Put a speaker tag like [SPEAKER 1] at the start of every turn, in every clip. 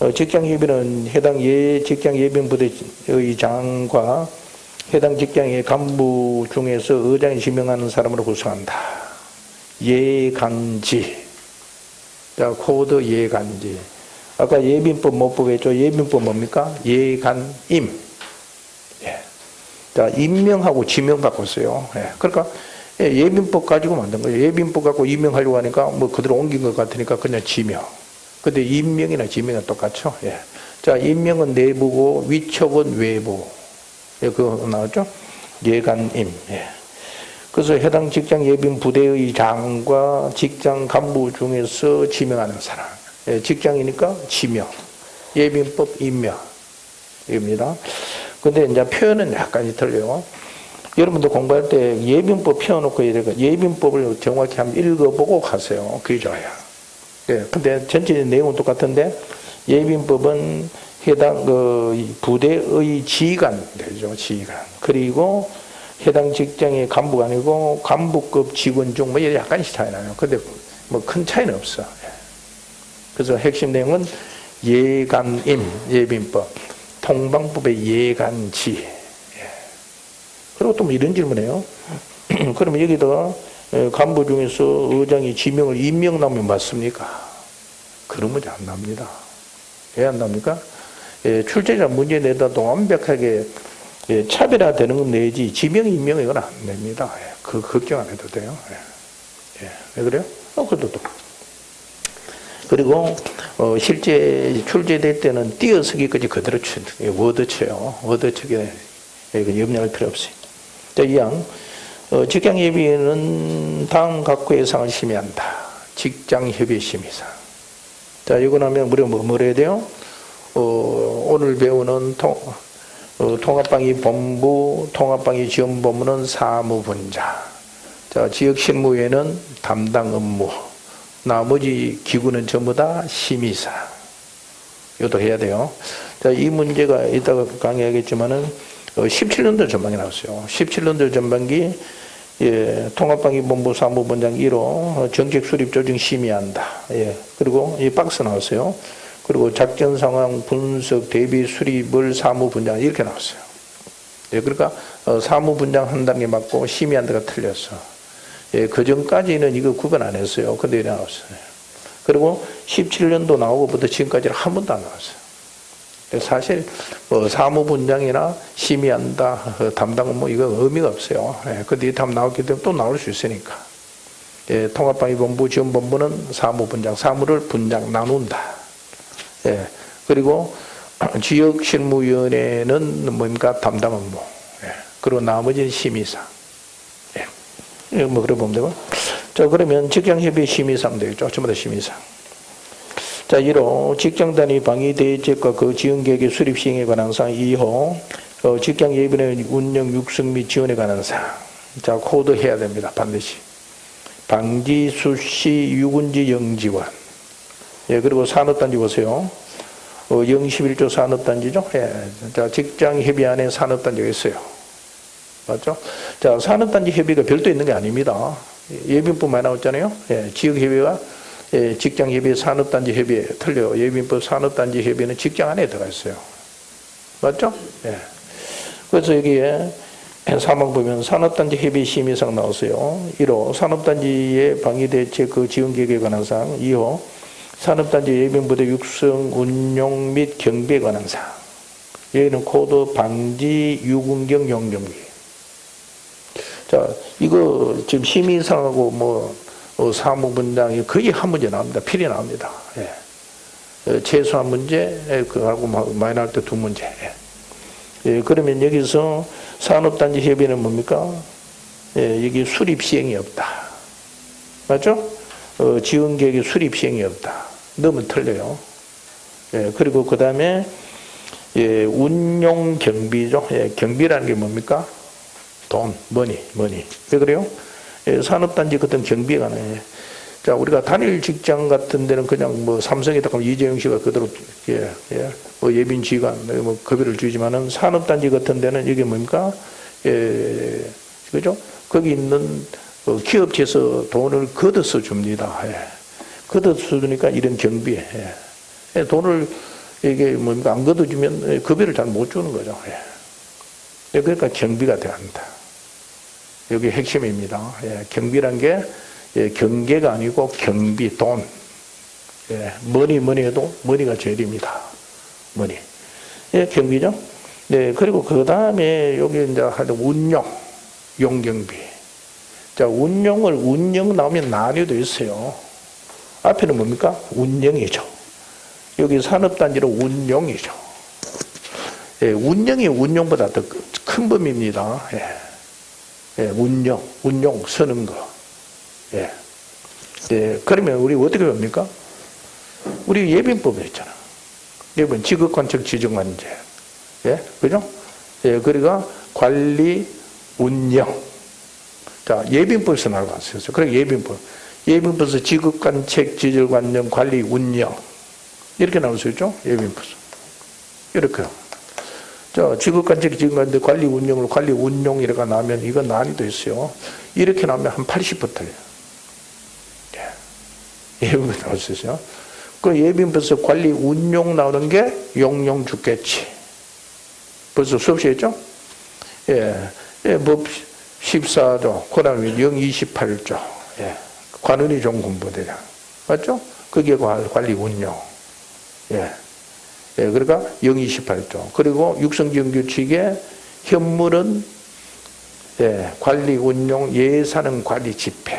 [SPEAKER 1] 어, 직장 협의는 해당 예 직장 예비군 부대의 장과 해당 직장의 간부 중에서 의장이 지명하는 사람으로 구성한다. 예간지. 자, 코드 예간지. 아까 예빈법 못 보겠죠? 예빈법 뭡니까? 예간임. 예. 자, 임명하고 지명 바꿨어요. 예. 그러니까 예, 예빈법 가지고 만든 거예요. 예빈법 갖고 임명하려고 하니까 뭐 그대로 옮긴 것 같으니까 그냥 지명. 근데 임명이나 지명은 똑같죠. 예. 자, 임명은 내부고 위촉은 외부. 예, 그거 나왔죠? 예간임. 예. 그래서 해당 직장 예빈 부대의 장과 직장 간부 중에서 지명하는 사람. 예, 직장이니까 지명. 예빈법 임명. 입니다. 근데 이제 표현은 약간 틀려요. 여러분도 공부할 때 예빈법 펴놓고 예빈법을 정확히 한번 읽어보고 가세요. 그게 좋아요. 예, 근데 전체 내용은 똑같은데 예빈법은 해당 그 부대의 지휘관 되죠. 지휘관. 그리고 해당 직장의 간부가 아니고 간부급 직원 중뭐 약간씩 차이 나요. 근데 뭐 큰 차이는 없어. 예. 그래서 핵심 내용은 예간임 예빈법 통방법의 예간지 예. 그리고 또 뭐 이런 질문해요. 그러면 에, 간부 중에서 의장이 지명을 임명나면 맞습니까? 그런 문제 안 납니다. 왜 안 납니까? 예, 출제자 문제 내다도 완벽하게 예, 차별화되는 건 내지 지명 임명 이건 안 냅니다. 예, 그 걱정 안 해도 돼요. 예. 예, 왜 그래요? 어, 그래도 또. 그리고 어, 실제 출제될 때는 띄어쓰기까지 그대로 쳐, 예, 워드 쳐요. 워드 쳐게 예, 염려할 필요 없어요. 자, 이양 어, 직장 협의는 다음 각구 예상을 심의한다. 직장 협의 심의상. 자, 이거 나면 우리가 뭐, 뭘 해야 돼요? 어, 오늘 배우는 통, 어, 통합방위 본부, 통합방위 지원 본부는 사무분자. 자, 지역 실무회는 담당 업무. 나머지 기구는 전부 다 심의사. 이것도 해야 돼요. 자, 이 문제가 이따가 강의하겠지만은, 어, 17년도 전반기 나왔어요. 17년도 전반기, 예, 통합방위본부 사무본장 1호, 어, 정책 수립 조정 심의한다. 예, 그리고 이 박스 나왔어요. 그리고 작전 상황 분석 대비 수립을 사무분장 이렇게 나왔어요. 예, 그러니까 어, 사무분장 한 단계 맞고 심의한 데가 틀렸어. 예, 그 전까지는 이거 구분 안 했어요. 근데 이래 나왔어요. 그리고 17년도 나오고부터 지금까지는 한 번도 안 나왔어요. 사실 뭐 사무 분장이나 심의한다, 어, 담당은 뭐 이거 의미가 없어요. 예, 근데 이답 나왔기 때문에 또 나올 수 있으니까. 예, 통합방위본부 지원본부는 사무 분장, 사무를 분장 나눈다. 예, 그리고 지역 실무위원회는 뭡니까? 담당 업무. 예, 그리고 나머지는 심의상. 예, 예, 뭐, 그래 보면 되고. 자, 그러면 직장협의 심의상 되겠죠. 전부 다 심의상. 자, 1호 직장 단위 방위 대책과 그 지원 계획의 수립 시행에 관한 사항 2호 어, 직장 예비의 운영 육성 및 지원에 관한 사항. 자, 코드 해야 됩니다. 반드시. 방지 수시 유군지 영지원. 예, 그리고 산업단지 보세요. 어, 011조 산업단지죠. 예. 자, 직장 협의 안에 산업단지가 있어요. 맞죠? 자, 산업단지 협의가 별도 있는 게 아닙니다. 많이 나왔잖아요. 예, 지역협의가 예, 직장 협의, 산업단지 협의 틀려요. 예빈법 산업단지 협의는 직장 안에 들어가 있어요. 맞죠? 예. 그래서 여기에 사망 보면 산업단지 협의 심의상 나왔어요. 1호 산업단지의 방위대책 그 지원계획에 관한 사항. 2호 산업단지 예비부대 육성 운용 및 경비에 관한 사항. 여기는 코드 방지 유군경 용접기. 자, 이거 지금 심의상하고 뭐 어, 사무분장이 거의 한 문제 나옵니다. 필이 나옵니다. 예. 어, 최소한 문제, 예, 그하고 나올 때두 문제. 예. 예, 그러면 여기서 산업단지 협의는 뭡니까? 예, 여기 수립 시행이 없다. 맞죠? 어, 지원 계획의 수립 시행이 없다. 너무 틀려요. 예, 그리고 그 다음에 예, 운용 경비죠. 예, 경비라는 게 뭡니까? 돈, 머니, 머니. 왜 그래요? 예, 산업단지 같은 경비가 네. 자, 우리가 단일 직장 같은 데는 그냥 뭐 삼성이다 하면 이재용 씨가 그대로 예, 예, 뭐 예빈 지휘관 뭐 급여를 주지만은 산업단지 같은 데는 이게 뭡니까? 예, 그죠? 거기 있는 어, 기업체에서 돈을 걷어서 줍니다. 예. 걷어서 주니까 이런 경비, 예. 예, 돈을 이게 뭡니까 안 걷어주면 예, 급여를 잘 못 주는 거죠. 예. 예, 그러니까 경비가 돼야 한다. 여기 핵심입니다. 예, 경비란 게 예, 경계가 아니고 경비 돈. 예, 머니 머니 해도 머니가 제일입니다. 머니. 예, 경비죠. 네, 그리고 그 다음에 여기 이제 하여튼 운용, 용경비. 자, 운용을 운영 나오면 난이도 있어요. 앞에는 뭡니까? 운영이죠. 여기 산업단지로 운용이죠. 예, 운영이 운용보다 더 큰 범위입니다. 예. 예, 운영, 운용, 서는 거. 예. 예, 그러면 우리 어떻게 합니까? 우리 예빈법에 있잖아. 예빈 지극관측 지정관제. 예, 그죠? 예, 그리고 관리, 운영. 자, 예빈법에서 나왔어요. 그래, 예빈법. 예빈법에서 지극관책, 지질관념, 관리, 운영. 이렇게 나올 수 있죠? 예빈법에서. 이렇게요. 자, 지극관책, 지극관념, 관리, 운영을 관리, 운용 이렇게 나면 이건 난이도 있어요. 이렇게 나오면 한 80% 틀려요. 예. 예빈법 나올 수 있어요. 그 예빈법에서 관리, 운용 나오는 게 용용 죽겠지. 벌써 수업시 했죠? 예. 예, 법 14조, 그 다음에 영 28조, 예. 관원이 종 공부대장. 맞죠? 그게 관- 관리 운용. 예. 예, 그러니까 영 28조. 그리고 육성지원 규칙의 현물은 예, 관리 운용, 예산은 관리 집행.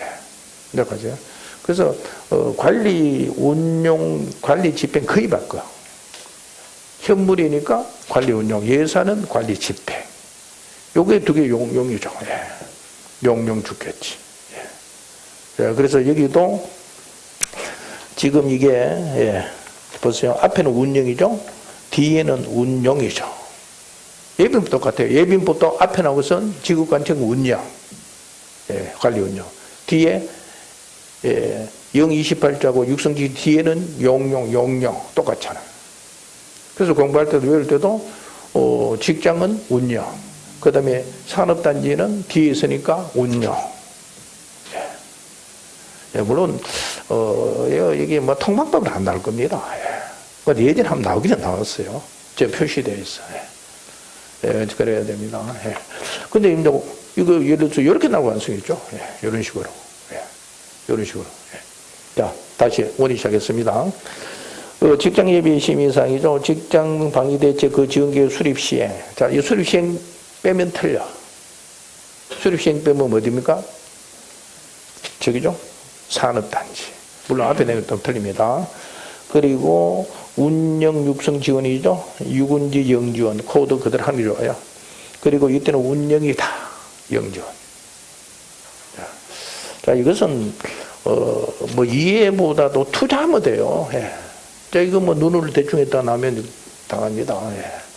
[SPEAKER 1] 예. 하죠. 그래서 어, 관리 운용, 관리 집행 거의 바꿔. 현물이니까 관리 운용, 예산은 관리 집행. 요게 두 개 용용이죠. 예. 용용 죽겠지. 예. 예, 그래서 여기도 지금 이게 예. 보세요. 앞에는 운영이죠. 뒤에는 운용이죠. 예빈법 똑같아요. 예빈법도 앞에 나오고선 지구관청 운영, 예, 관리 운영. 뒤에 예, 영 28자고 육성지 뒤에는 용용, 용용 똑같잖아요. 그래서 공부할 때도 외울 때도 어, 직장은 운영, 그 다음에 산업단지는 뒤에 있으니까 운영. 예. 예, 물론 어, 이게 뭐 통방법은 안 나올 겁니다. 예. 뭐 예전에 한번 나오기는 나왔어요. 제 표시되어 있어요. 예. 예, 그래야 됩니다. 예. 근데 이거 예를 들어서 이렇게 나올 가능성이 있죠. 예, 이런 식으로. 예. 이런 식으로. 예. 자, 다시 원의 시작했습니다. 어, 직장 예비 심의사항이죠. 직장 방위 대책 그 지원계획 수립 시행. 자, 이 수립 시행 빼면 틀려. 수립 시행 빼면 어디입니까? 저기죠. 산업단지. 물론 앞에 내용 좀 틀립니다. 그리고 운영 육성 지원이죠. 육운지 영지원 코드 그대로 하는 게 좋아요. 그리고 이때는 운영이 다 영지원. 자, 자, 이것은 어, 뭐 이해보다도 투자하면 돼요. 예. 자, 이거 뭐 눈을 대충 했다 나면 당합니다. 예.